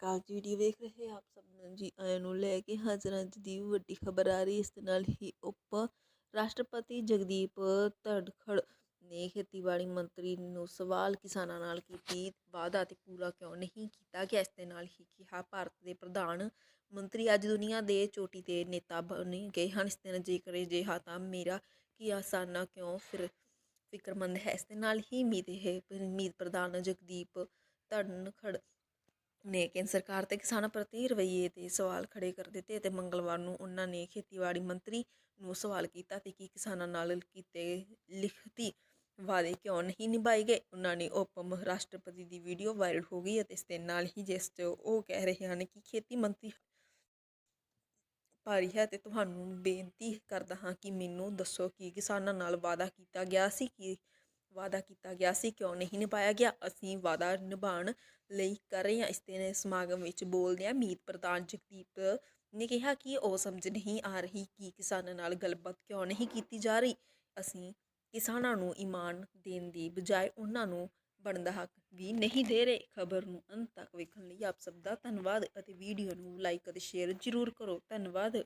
ਅਕਾਲ ਜੀ ਵੀਡੀਓ ਵੇਖ ਰਹੇ ਆਪ ਸਭ ਨੂੰ ਜੀ ਆਇਆਂ ਨੂੰ ਲੈ ਕੇ ਹਾਜ਼ਰ ਅੱਜ ਦੀ ਵੱਡੀ ਖਬਰ ਆ ਰਹੀ ਇਸ ਦੇ ਨਾਲ ਹੀ ਉਪ ਰਾਸ਼ਟਰਪਤੀ ਜਗਦੀਪ ਧੜਖੜ ਨੇ ਖੇਤੀਬਾੜੀ ਮੰਤਰੀ ਨੂੰ ਸਵਾਲ ਕਿਸਾਨਾਂ ਨਾਲ ਕੀਤੀ, ਵਾਅਦਾ ਤੇ ਪੂਰਾ ਕਿਉਂ ਨਹੀਂ ਕੀਤਾ ਗਿਆ? ਇਸ ਦੇ ਨਾਲ ਹੀ ਕਿਹਾ, ਭਾਰਤ ਦੇ ਪ੍ਰਧਾਨ ਮੰਤਰੀ ਅੱਜ ਦੁਨੀਆ ਦੇ ਚੋਟੀ ਤੇ ਨੇਤਾ ਬਣੇ ਗਏ ਹਨ। ਇਸ ਦੇ ਨਾਲ ਜੇਕਰ ਅਜਿਹਾ ਤਾਂ ਮੇਰਾ ਕੀ ਆਸਾਨਾ ਕਿਉਂ ਫਿਰ ਫਿਕਰਮੰਦ ਹੈ? ਇਸ ਦੇ ਨਾਲ ਹੀ ਮੀਤ ਹੈ ਮੀਤ ਪ੍ਰਧਾਨ ਜਗਦੀਪ ਧਨਖੜ ਨੇ ਕੇਂਦਰ ਸਰਕਾਰ ਤੇ ਕਿਸਾਨਾਂ ਪ੍ਰਤੀ ਰਵੱਈਏ ਤੇ ਸਵਾਲ ਖੜੇ ਕਰ ਦਿੱਤੇ ਤੇ ਮੰਗਲਵਾਰ ਨੂੰ ਉਹਨਾਂ ਨੇ ਖੇਤੀਬਾੜੀ ਮੰਤਰੀ ਨੂੰ ਸਵਾਲ ਕੀਤਾ ਤੇ ਕਿ ਕਿਸਾਨਾਂ ਨਾਲ ਕੀਤੇ ਲਿਖਤੀ ਵਾਅਦੇ ਕਿਉਂ ਨਹੀਂ ਨਿਭਾਏ ਗਏ। ਉਹਨਾਂ ਨੇ ਉਪ ਰਾਸ਼ਟਰਪਤੀ ਦੀ ਵੀਡੀਓ ਵਾਇਰਲ ਹੋ ਗਈ ਅਤੇ ਇਸ ਦੇ ਨਾਲ ਹੀ ਜਿਸ 'ਚ ਉਹ ਕਹਿ ਰਹੇ ਹਨ ਕਿ ਖੇਤੀ ਮੰਤਰੀ ਭਾਰੀ ਹੈ ਤੇ ਤੁਹਾਨੂੰ ਬੇਨਤੀ ਕਰਦਾ ਹਾਂ ਕਿ ਮੈਨੂੰ ਦੱਸੋ ਕਿ ਕਿਸਾਨਾਂ ਨਾਲ ਵਾਅਦਾ ਕੀਤਾ ਗਿਆ ਸੀ ਕਿ ਵਾਅਦਾ ਕੀਤਾ ਗਿਆ ਸੀ, ਕਿਉਂ ਨਹੀਂ ਨਿਭਾਇਆ ਗਿਆ? ਅਸੀਂ ਵਾਅਦਾ ਨਿਭਾਉਣ ਲਈ ਕਰ ਰਹੇ ਹਾਂ। ਇਸ ਦਿਨ ਸਮਾਗਮ ਵਿੱਚ ਬੋਲਦਿਆਂ ਮੀਤ ਪ੍ਰਧਾਨ ਜਗਦੀਪ ਨੇ ਕਿਹਾ ਕਿ ਉਹ ਸਮਝ ਨਹੀਂ ਆ ਰਹੀ ਕਿ ਕਿਸਾਨਾਂ ਨਾਲ ਗੱਲਬਾਤ ਕਿਉਂ ਨਹੀਂ ਕੀਤੀ ਜਾ ਰਹੀ। ਅਸੀਂ ਕਿਸਾਨਾਂ ਨੂੰ ਇਮਾਨ ਦੇਣ ਦੀ ਬਜਾਏ ਉਹਨਾਂ ਨੂੰ ਬਣਦਾ ਹੱਕ ਵੀ ਨਹੀਂ ਦੇ ਰਹੇ। ਖਬਰ ਨੂੰ ਅੰਤ ਤੱਕ ਵੇਖਣ ਲਈ ਆਪ ਸਭ ਦਾ ਧੰਨਵਾਦ ਅਤੇ ਵੀਡੀਓ ਨੂੰ ਲਾਈਕ ਅਤੇ ਸ਼ੇਅਰ ਜ਼ਰੂਰ ਕਰੋ। ਧੰਨਵਾਦ।